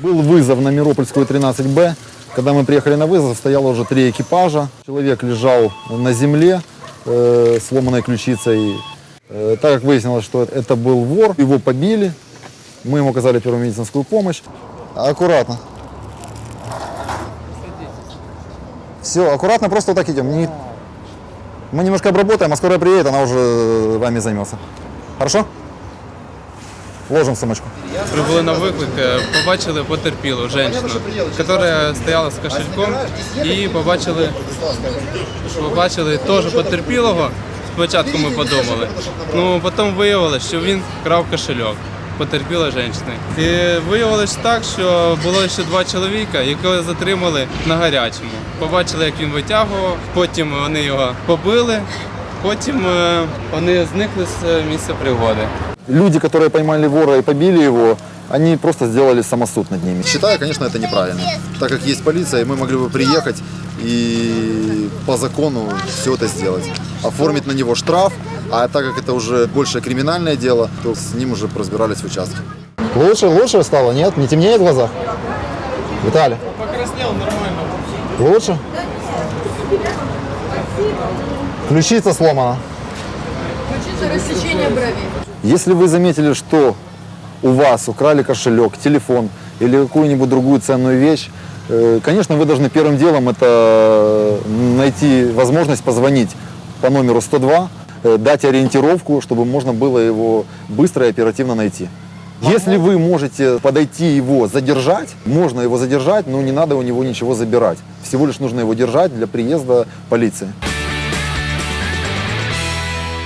Был вызов на Миропольскую 13Б. Когда мы приехали на вызов, стояло уже три экипажа. Человек лежал на земле э, сломанной ключицей. Э, так как выяснилось, что это был вор, его побили. Мы ему оказали первую медицинскую помощь. Аккуратно. Все, аккуратно, просто вот так идем. Не- Мы немножко обработаем, а скоро приедет, она уже э, вами займется. Хорошо? Ложим сумочку. Прибули на виклик, побачили потерпілу жінку, яка стояла з кошельком, і побачили, побачили теж потерпілого. Спочатку ми подумали. Ну потім виявилося, що він крав кошельок. Потерпіла жінка. І виявилось так, що було ще два чоловіка, якого затримали на гарячому. Побачили, як він витягував, потім вони його побили, потім е, вони зникли з е, місця пригоди. Люди, которые поймали вора и побили его, они просто сделали самосуд над ними. Считаю, конечно, это неправильно. Так как есть полиция, мы могли бы приехать и по закону все это сделать. Оформить на него штраф, а так как это уже больше криминальное дело, то с ним уже разбирались в участке. Лучше, лучше стало, нет? Не темнеет в глазах? Виталий? Покраснел нормально. Лучше? Ключица сломана. Случится рассечение бровей. Если вы заметили, что у вас украли кошелек, телефон или какую-нибудь другую ценную вещь, э, конечно, вы должны первым делом это найти возможность позвонить по номеру 102, э, дать ориентировку, чтобы можно было его быстро и оперативно найти. Если вы можете подойти его задержать, можно его задержать, но не надо у него ничего забирать. Всего лишь нужно его держать для приезда полиции.